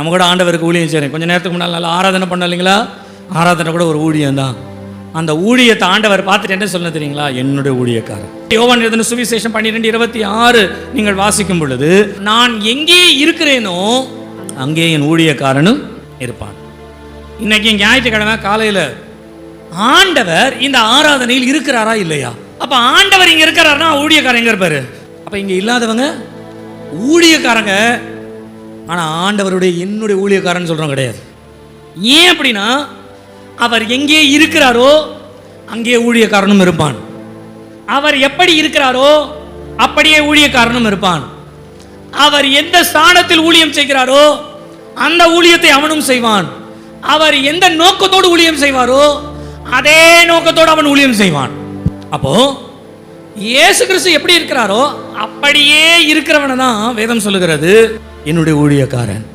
நம்ம கூட ஆண்டவருக்கு ஊழியம் செய்கிறேன் கொஞ்சம் நேரத்துக்கு முன்னால் நல்லா ஆராதனை பண்ண இல்லைங்களா? ஆராதனை கூட ஒரு ஊழியம் தான். அந்த ஊழியத்தை ஆண்டவர் பார்த்துட்டு என்ன சொல்ல தெரியுங்களா? என்னுடைய ஊழியக்காரன் யோவான் எழுதின சுவிசேஷம் பன்னிரெண்டு இருபத்தி ஆறு நீங்கள் வாசிக்கும் பொழுது நான் எங்கே இருக்கிறேனோ அங்கே என் ஊழியக்காரனும் இருப்பான். இன்னைக்கு ஞாயிற்றுக்கிழமை காலையில் ஆண்டவர் இந்த ஆராதனையில் இருக்கிறாரா இல்லையா? அப்போ ஆண்டவர் இங்கே இருக்கிறாருன்னா ஊழியக்காரன் எங்கே இருப்பார்? அப்போ இங்கே இல்லாதவங்க ஊழியக்காரங்க ஆனால் ஆண்டவருடைய என்னுடைய ஊழியக்காரன் சொல்கிறோம் கிடையாது. ஏன் அப்படின்னா அவர் எங்கே இருக்கிறாரோ அங்கே ஊழியக்காரனும் இருப்பான். அவர் எப்படி இருக்கிறாரோ அப்படியே ஊழியக்காரனும் இருப்பான். அவர் எந்த ஸ்தானத்தில் ஊழியம் செய்கிறாரோ அந்த ஊழியத்தை அவனும் செய்வான். அவர் எந்த நோக்கத்தோடு ஊழியம் செய்வாரோ அதே நோக்கத்தோடு அவன் ஊழியம் செய்வான். அப்போ இயேசு கிறிஸ்து எப்படி இருக்கிறாரோ அப்படியே இருக்கிறவனை தான் வேதம் சொல்லுகிறது. என்னுடைய ஊழியக்காரன்.